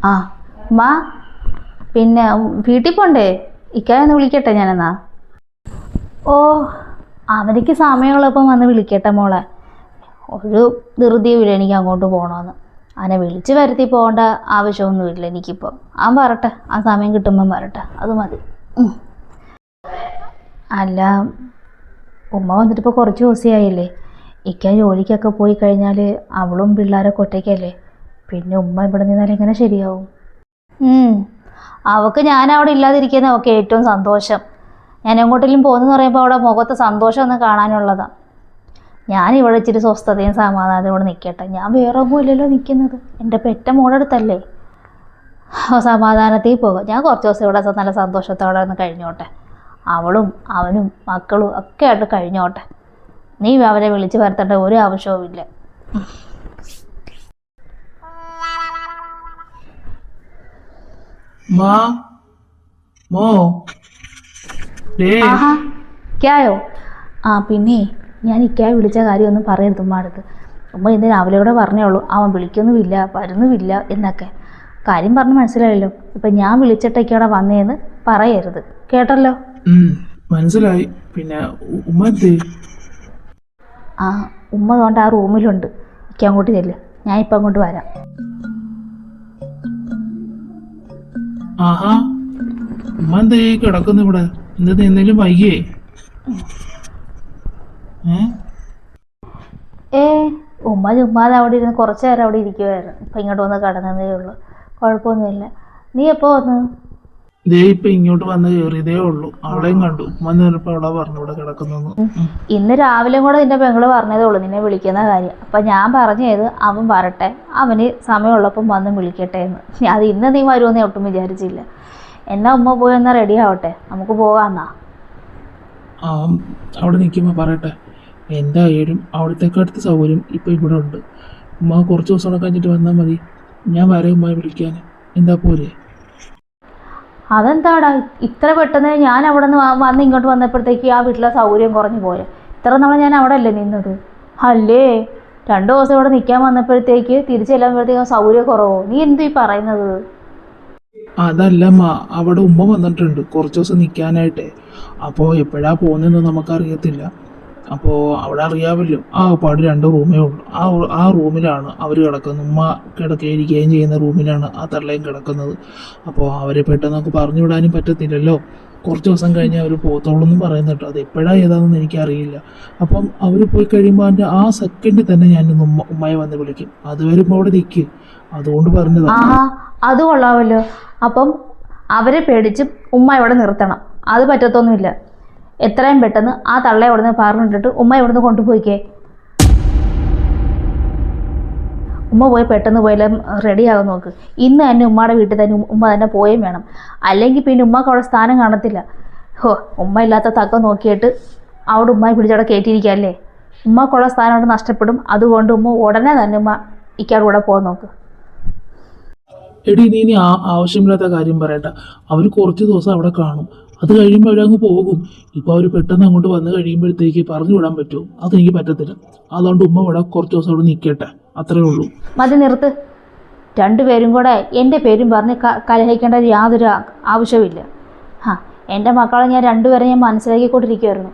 ആ മാ പിന്നെ വീട്ടിൽ പോണ്ടേ? ഇക്കായൊന്ന് വിളിക്കട്ടെ ഞാനെന്നാ. ഓ അവനിക്ക് സമയമുള്ളപ്പം വന്ന് വിളിക്കട്ടെ മോളെ. ഒരു ധൃതിയുമില്ല എനിക്ക് അങ്ങോട്ട് പോകണമെന്ന് അവനെ വിളിച്ച് വരുത്തി പോകേണ്ട ആവശ്യമൊന്നുമില്ല എനിക്കിപ്പം. അവൻ വരട്ടെ ആ സമയം കിട്ടുമ്പം വരട്ടെ അത് മതി. അല്ല ഉമ്മ വന്നിട്ടിപ്പോൾ കുറച്ച് ദിവസമായില്ലേ. ഇക്ക ജോലിക്കൊക്കെ പോയി കഴിഞ്ഞാൽ അവളും പിള്ളേരൊക്കെ ഒറ്റയ്ക്കല്ലേ? പിന്നെ ഉമ്മ ഇവിടെ നിന്നാൽ എങ്ങനെ ശരിയാവും. അവക്ക് ഞാൻ അവിടെ ഇല്ലാതിരിക്കുന്ന അവക്ക് ഏറ്റവും സന്തോഷം. ഞാൻ എങ്ങോട്ടെങ്കിലും പോകുന്നെന്ന് പറയുമ്പോൾ അവിടെ മുഖത്ത് സന്തോഷം ഒന്ന് കാണാനുള്ളതാണ് ഞാൻ ഇവിടെ ഇച്ചിരി സ്വസ്ഥതയും സമാധാനവും ഇവിടെ നിൽക്കട്ടെ ഞാൻ വേറെ ഒന്നുമില്ലല്ലോ നിൽക്കുന്നത് എന്റെ പെറ്റ മോളടുത്തല്ലേ? സമാധാനത്തിൽ പോകും. ഞാൻ കുറച്ച് ദിവസം ഇവിടെ നല്ല സന്തോഷത്തോടെ ഒന്ന് കഴിഞ്ഞോട്ടെ. അവളും അവനും മക്കളും ഒക്കെ ആയിട്ട് കഴിഞ്ഞോട്ടെ. നീ അവരെ വിളിച്ച് വരുത്തേണ്ട ഒരു ആവശ്യവുമില്ല. മാ മോ ആഹാ ഇക്കായോ ആ പിന്നെ ഞാൻ ഇക്കായ വിളിച്ച കാര്യം ഒന്നും പറയരുത് ഉമ്മ അടുത്ത്. ഉമ്മ ഇന്ന് രാവിലെ കൂടെ പറഞ്ഞേ ഉള്ളൂ. അവൻ വിളിക്കൊന്നുമില്ല വരുന്നുമില്ല എന്നൊക്കെ. കാര്യം പറഞ്ഞ് മനസ്സിലായല്ലോ. ഇപ്പൊ ഞാൻ വിളിച്ചിട്ടൊക്കെയാണ് വന്നേന്ന് പറയരുത്. കേട്ടല്ലോ? മനസ്സിലായി. പിന്നെ ഉമ്മ ആ ഉമ്മ അതുകൊണ്ട് ആ റൂമിലുണ്ട്. ഇക്ക അങ്ങോട്ട് ചെല്ല്. ഞാൻ ഇപ്പം അങ്ങോട്ട് വരാം. ആഹാ ഉമ്മ എന്തേ കിടക്കുന്നു ഇവിടെ? എന്താ എന്തെങ്കിലും വൈകിയേ? ഏ ഉമ്മ ചുമ്മാതെ അവിടെ ഇരുന്ന് കുറച്ച് നേരം അവിടെ ഇരിക്കുവായിരുന്നു. ഇപ്പം ഇങ്ങോട്ട് വന്ന് കടന്നതേ ഉള്ളൂ. കുഴപ്പമൊന്നുമില്ല. നീ എപ്പോ വന്നു? ദേ ഇപ്പൊ ഇങ്ങോട്ട് വന്ന് കയറിയതേ ഉള്ളൂ. അവളെയും കണ്ടു. ഉമ്മ നേരപ്പോ അവളെ പറഞ്ഞു ഇവിടെ കിടക്കുന്നു ഇന്ന് രാവിലെ കൂടെ നിന്റെ പെങ്ങൾ പറഞ്ഞതേ ഉള്ളൂ നിന്നെ വിളിക്കുന്ന കാര്യം. അപ്പൊ ഞാൻ പറഞ്ഞത് അവൻ വരട്ടെ അവന് സമയമുള്ളപ്പം വന്ന് വിളിക്കട്ടെ എന്ന്. അത് ഇന്ന് നീ വരുമെന്ന് ഒട്ടും വിചാരിച്ചില്ല. എന്നാ ഉമ്മ പോയി എന്നാ റെഡി ആവട്ടെ? നമുക്ക് പോകാന്നാ. അവിടെ നിൽക്കുമ്പോൾ പറയട്ടെ. എന്തായാലും അവിടത്തേക്ക് അടുത്ത സൗകര്യം ഇപ്പൊ ഇവിടെ ഉണ്ട്. ഉമ്മ കുറച്ച് ദിവസം കഴിഞ്ഞിട്ട് വന്നാൽ മതി. ഞാൻ വരെ ഉമ്മയെ വിളിക്കാൻ. എന്താ പോരെ? അതെന്താടാ? ഇത്ര പെട്ടെന്ന് ഞാൻ അവിടെ നിന്ന് വന്ന് ഇങ്ങോട്ട് വന്നപ്പോഴത്തേക്ക് ആ വീട്ടിലെ സൗകര്യം കുറഞ്ഞു പോയെ? ഇത്ര നാളെ ഞാൻ അവിടെ അല്ലേ നിന്നത്? അല്ലേ? രണ്ടു ദിവസം ഇവിടെ നിൽക്കാൻ വന്നപ്പോഴത്തേക്ക് തിരിച്ചു ചെല്ലുമ്പോഴത്തേക്കും സൗകര്യം കുറവോ? നീ എന്തു ഈ പറയുന്നത്? അതല്ലമ്മ അവിടെ ഉമ്മ വന്നിട്ടുണ്ട്. കുറച്ച് ദിവസം നിൽക്കാനായിട്ടേ അപ്പോൾ എപ്പോഴാ പോകുന്നതെന്ന് നമുക്കറിയത്തില്ല. അപ്പോൾ അവിടെ അറിയാമല്ലോ. ആ പാട് രണ്ട് റൂമേ ഉള്ളൂ. ആ ആ റൂമിലാണ് അവർ കിടക്കുന്നത്. ഉമ്മ കിടക്കുകയും ചെയ്യുന്ന റൂമിലാണ് ആ തള്ളയും കിടക്കുന്നത്. അപ്പോൾ അവരെ പെട്ടെന്ന് നമുക്ക് പറഞ്ഞു വിടാനും പറ്റത്തില്ലല്ലോ. കുറച്ച് ദിവസം കഴിഞ്ഞ് അവർ പോത്തോളൂ എന്നും പറയുന്നുണ്ട് അത് എപ്പോഴാ ഏതാണെന്ന് എനിക്കറിയില്ല. അപ്പം അവർ പോയി കഴിയുമ്പോൾ എന്റെ ആ സെക്കൻഡിൽ തന്നെ ഞാൻ ഉമ്മ ഉമ്മയെ വന്ന് വിളിക്കും. അത് വരുമ്പോൾ അവിടെ നിൽക്കും അതുകൊണ്ട് പറഞ്ഞതാണ് ആഹാ അത് കൊള്ളാമല്ലോ. അപ്പം അവരെ പേടിച്ച് ഉമ്മ ഇവിടെ നിർത്തണം. അത് പറ്റത്തൊന്നുമില്ല. എത്രയും പെട്ടെന്ന് ആ തള്ള ഇവിടുന്ന് പറഞ്ഞിട്ടിട്ട് ഉമ്മ ഇവിടുന്ന് കൊണ്ടുപോയിക്കേ. ഉമ്മ പോയി പെട്ടെന്ന് പോയാലും റെഡിയാകാൻ നോക്ക്. ഇന്ന് തന്നെ ഉമ്മയുടെ വീട്ടിൽ തന്നെ ഉമ്മ തന്നെ പോയും വേണം. അല്ലെങ്കിൽ പിന്നെ ഉമ്മക്ക് അവിടെ സ്ഥാനം കാണത്തില്ല. ഹോ ഉമ്മ ഇല്ലാത്ത തക്ക നോക്കിയിട്ട് അവിടെ ഉമ്മയെ പിടിച്ചവിടെ കയറ്റിയിരിക്കുകയല്ലേ ഉമ്മക്കുള്ള സ്ഥാനം അവിടെ നഷ്ടപ്പെടും. അതുകൊണ്ട് ഉമ്മ ഉടനെ തന്നെ ഉമ്മ ഇക്കാരുടെ കൂടെ പോകാൻ നോക്ക്. എടി നീ ഇനി ആവശ്യമില്ലാത്ത കാര്യം പറയട്ടെ അവർ കുറച്ച് ദിവസം അവിടെ കാണും. അത് കഴിയുമ്പോൾ അവരങ്ങ് പോകും. ഇപ്പോൾ അവർ പെട്ടെന്ന് അങ്ങോട്ട് വന്ന് കഴിയുമ്പോഴത്തേക്ക് പറഞ്ഞു വിടാൻ പറ്റും. അതെനിക്ക് പറ്റത്തില്ല. അതുകൊണ്ട് ഉമ്മ ഇവിടെ കുറച്ച് ദിവസം അവിടെ നിൽക്കട്ടെ അത്രേ ഉള്ളൂ. മതി നിർത്ത്. രണ്ടുപേരും കൂടെ എന്റെ പേരും പറഞ്ഞ് കലഹിക്കേണ്ട യാതൊരു ആ- ആവശ്യവുമില്ല. ഹാ എന്റെ മക്കളെ ഞാൻ രണ്ടുപേരെ ഞാൻ മനസ്സിലാക്കിക്കൊണ്ടിരിക്കുമായിരുന്നു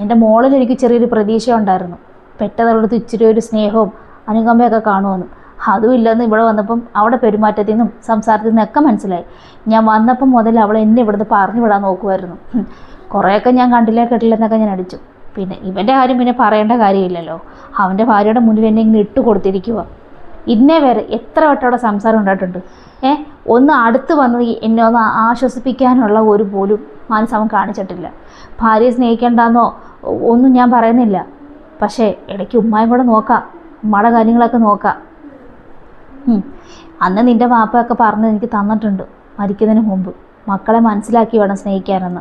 എന്റെ മോളിൽ എനിക്ക് ചെറിയൊരു പ്രതീക്ഷ ഉണ്ടായിരുന്നു പെട്ടതുള്ളത് ഇച്ചിരി ഒരു സ്നേഹവും അനുകമ്പയൊക്കെ കാണുമെന്ന്. അതും ഇല്ലെന്ന് ഇവിടെ വന്നപ്പം അവിടെ പെരുമാറ്റത്തിൽ നിന്നും സംസാരത്തിൽ നിന്നൊക്കെ മനസ്സിലായി. ഞാൻ വന്നപ്പം മുതൽ അവൾ എന്നെ ഇവിടുന്ന് പറഞ്ഞു വിടാൻ നോക്കുമായിരുന്നു. കുറേയൊക്കെ ഞാൻ കണ്ടില്ല കേട്ടില്ല എന്നൊക്കെ ഞാൻ അടിച്ചു. പിന്നെ ഇവന്റെ കാര്യം പിന്നെ പറയേണ്ട കാര്യമില്ലല്ലോ. അവന്റെ ഭാര്യയുടെ മുന്നിൽ എന്നെ ഇങ്ങനെ ഇട്ട് കൊടുത്തിരിക്കുക ഇന്നേ വരെ എത്ര വട്ടം അവിടെ സംസാരം ഉണ്ടായിട്ടുണ്ട്. ഏ ഒന്ന് അടുത്ത് വന്ന് എന്നെ ഒന്ന് ആശ്വസിപ്പിക്കാനുള്ള ഒരു പോലും മാനസവൻ കാണിച്ചിട്ടില്ല. ഭാര്യയെ സ്നേഹിക്കേണ്ടെന്നോ ഒന്നും ഞാൻ പറയുന്നില്ല. പക്ഷേ ഇടയ്ക്ക് ഉമ്മായും കൂടെ നോക്കാം. ഉമ്മയുടെ കാര്യങ്ങളൊക്കെ നോക്കാം. അന്ന് നിന്റെ വാപ്പയൊക്കെ പറഞ്ഞത് എനിക്ക് തന്നിട്ടുണ്ട്. മരിക്കുന്നതിന് മുമ്പ്. മക്കളെ മനസ്സിലാക്കി വേണം സ്നേഹിക്കാനെന്ന്.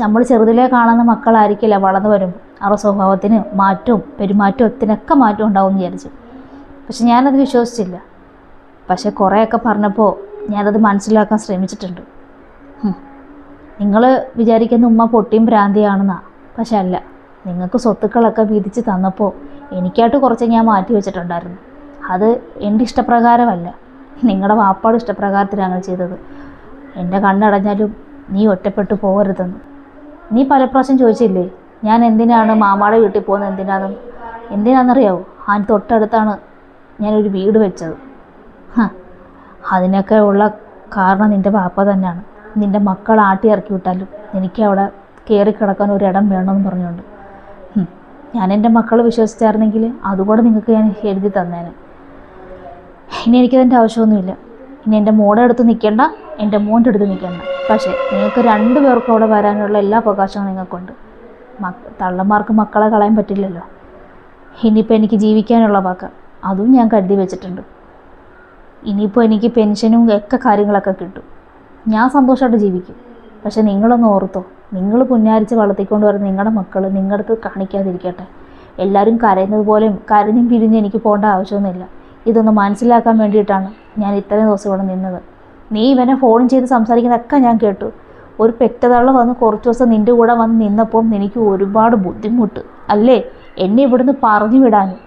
നമ്മൾ ചെറുതിലേ കാണുന്ന മക്കളായിരിക്കില്ല വളർന്നു വരും അവരുടെ സ്വഭാവത്തിന് മാറ്റവും പെരുമാറ്റവും ഒത്തിനൊക്കെ മാറ്റം ഉണ്ടാവും എന്ന് വിചാരിച്ചു. പക്ഷെ ഞാനത് വിശ്വസിച്ചില്ല. പക്ഷെ കുറേയൊക്കെ പറഞ്ഞപ്പോൾ ഞാനത് മനസ്സിലാക്കാൻ ശ്രമിച്ചിട്ടുണ്ട്. നിങ്ങൾ വിചാരിക്കുന്ന ഉമ്മ പൊട്ടിയും ഭ്രാന്തിയാണെന്നാ. പക്ഷെ അല്ല. നിങ്ങൾക്ക് സ്വത്തുക്കളൊക്കെ വിധിച്ച് തന്നപ്പോൾ എനിക്കായിട്ട് കുറച്ച് ഞാൻ മാറ്റി വെച്ചിട്ടുണ്ടായിരുന്നു. അത് എന്റെ ഇഷ്ടപ്രകാരമല്ല. നിങ്ങളുടെ വാപ്പാട് ഇഷ്ടപ്രകാരത്തിലാണ് ചെയ്തത്. എന്റെ കണ്ണടഞ്ഞാലും നീ ഒറ്റപ്പെട്ടു പോകരുതെന്ന്. നീ പല പ്രാവശ്യം ചോദിച്ചില്ലേ ഞാൻ എന്തിനാണ് മാമാടെ വീട്ടിൽ പോകുന്നത് എന്തിനാണെന്ന്? എന്തിനാണെന്നറിയാവോ? ആ തൊട്ടടുത്താണ് ഞാനൊരു വീട് വെച്ചത്. അതിനൊക്കെ ഉള്ള കാരണം നിന്റെ പാപ്പ തന്നെയാണ്. നിന്റെ മക്കൾ ആട്ടി ഇറക്കി വിട്ടാലും എനിക്ക് അവിടെ കയറി കിടക്കാൻ ഒരിടം വേണമെന്ന് പറഞ്ഞുകൊണ്ട്. ഞാൻ എന്റെ മക്കളെ വിശ്വസിച്ചായിരുന്നെങ്കിൽ അതുകൂടെ നിങ്ങൾക്ക് ഞാൻ എഴുതി തന്നേനെ. ഇനി എനിക്കതിന്റെ ആവശ്യമൊന്നുമില്ല. ഇനി എന്റെ മോടെ അടുത്ത് നിൽക്കേണ്ട എന്റെ മോന്റെ അടുത്ത് നിൽക്കേണ്ട. പക്ഷേ നിങ്ങൾക്ക് രണ്ടു പേർക്കും അവിടെ വരാനുള്ള എല്ലാ അവകാശവും നിങ്ങൾക്കുണ്ട്. മക്ക തള്ളന്മാർക്ക് മക്കളെ കളയാൻ പറ്റില്ലല്ലോ. ഇനിയിപ്പോൾ എനിക്ക് ജീവിക്കാനുള്ള വാക്ക് അതും ഞാൻ കരുതി വെച്ചിട്ടുണ്ട്. ഇനിയിപ്പോൾ എനിക്ക് പെൻഷനും ഒക്കെ കാര്യങ്ങളൊക്കെ കിട്ടും. ഞാൻ സന്തോഷമായിട്ട് ജീവിക്കും. പക്ഷേ നിങ്ങളൊന്ന് ഓർത്തോ. നിങ്ങൾ പുന്നാരിച്ച് വളർത്തിക്കൊണ്ട് വരുന്ന നിങ്ങളുടെ മക്കൾ നിങ്ങളുടെ അടുത്ത് കാണിക്കാതിരിക്കട്ടെ. എല്ലാവരും കരയുന്നത് പോലെയും കരഞ്ഞും പിരിഞ്ഞ് എനിക്ക് പോകേണ്ട ആവശ്യമൊന്നുമില്ല. ഇതൊന്ന് മനസ്സിലാക്കാൻ വേണ്ടിയിട്ടാണ് ഞാൻ ഇത്രയും ദിവസം ഇവിടെ നിന്നത്. നീ ഇവനെ ഫോൺ ചെയ്ത് സംസാരിക്കുന്നതൊക്കെ ഞാൻ കേട്ടു. ഒരു പെറ്റതള്ള വന്ന് കുറച്ച് ദിവസം നിന്റെ കൂടെ വന്ന് നിന്നപ്പോൾ എനിക്ക് ഒരുപാട് ബുദ്ധിമുട്ട്. അല്ലേ? എന്നെ ഇവിടുന്ന് പറഞ്ഞു വിടാനും.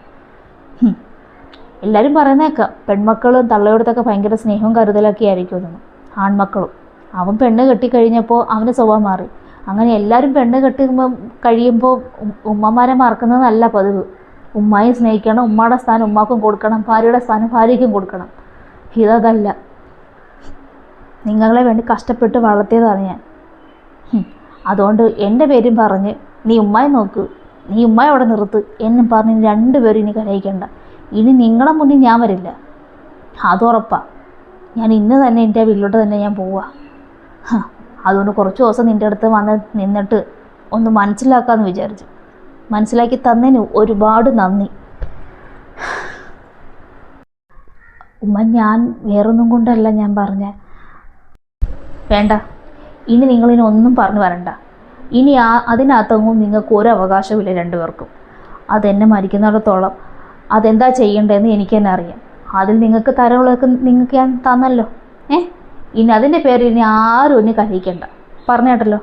എല്ലാവരും പറയുന്നേക്കാം പെൺമക്കളും തള്ളയോടത്തൊക്കെ ഭയങ്കര സ്നേഹവും കരുതലൊക്കെ ആയിരിക്കും ഒന്ന് ആൺമക്കളും. അവൻ പെണ്ണ് കെട്ടിക്കഴിഞ്ഞപ്പോൾ അവന്റെ സ്വഭാവം മാറി. അങ്ങനെ എല്ലാവരും പെണ്ണ് കെട്ടുമ്പോൾ കഴിയുമ്പോൾ ഉമ്മമാരെ മറക്കുന്നതല്ല പതിവ്. ഉമ്മായെ സ്നേഹിക്കണം ഉമ്മയുടെ സ്ഥാനം ഉമ്മാക്കും കൊടുക്കണം ഭാര്യയുടെ സ്ഥാനം ഭാര്യയ്ക്കും കൊടുക്കണം. ഇതല്ല. നിങ്ങളെ വേണ്ടി കഷ്ടപ്പെട്ട് വളർത്തിയതാണ് ഞാൻ. അതുകൊണ്ട് എന്റെ പേരും പറഞ്ഞ് നീ ഉമ്മായി നോക്ക്. നീ ഉമ്മായി അവിടെ നിർത്ത് എന്നും പറഞ്ഞ് രണ്ടുപേരും ഇനി കരയിക്കണ്ട. ഇനി നിങ്ങളെ മുന്നിൽ ഞാൻ വരില്ല. അതുറപ്പാ ഞാൻ ഇന്ന് തന്നെ എന്റെ വീട്ടിലോട്ട് തന്നെ ഞാൻ പോവുക അതുകൊണ്ട് കുറച്ച് ദിവസം നിന്റെ അടുത്ത് വന്ന് നിന്നിട്ട് ഒന്ന് മനസ്സിലാക്കാമെന്ന് വിചാരിച്ചു. മനസ്സിലാക്കി തന്നതിന് ഒരുപാട് നന്ദി. ഉമ്മ ഞാൻ വേറൊന്നും കൊണ്ടല്ല ഞാൻ പറഞ്ഞ. വേണ്ട. ഇനി നിങ്ങളിനി ഒന്നും പറഞ്ഞു വരണ്ട. ഇനി ആ അതിനകത്തൊന്നും നിങ്ങൾക്ക് ഒരു അവകാശമില്ല രണ്ടുപേർക്കും. അതെന്നെ മരിക്കുന്നിടത്തോളം അതെന്താ ചെയ്യേണ്ടതെന്ന് എനിക്ക് തന്നെ അറിയാം. അതിൽ നിങ്ങൾക്ക് തരമുള്ളതൊക്കെ നിങ്ങൾക്ക് ഞാൻ തന്നല്ലോ. ഏ? ഇനി അതിന്റെ പേരിൽ ഇനി ആരും ഇനി കഴിക്കണ്ട പറഞ്ഞേട്ടല്ലോ.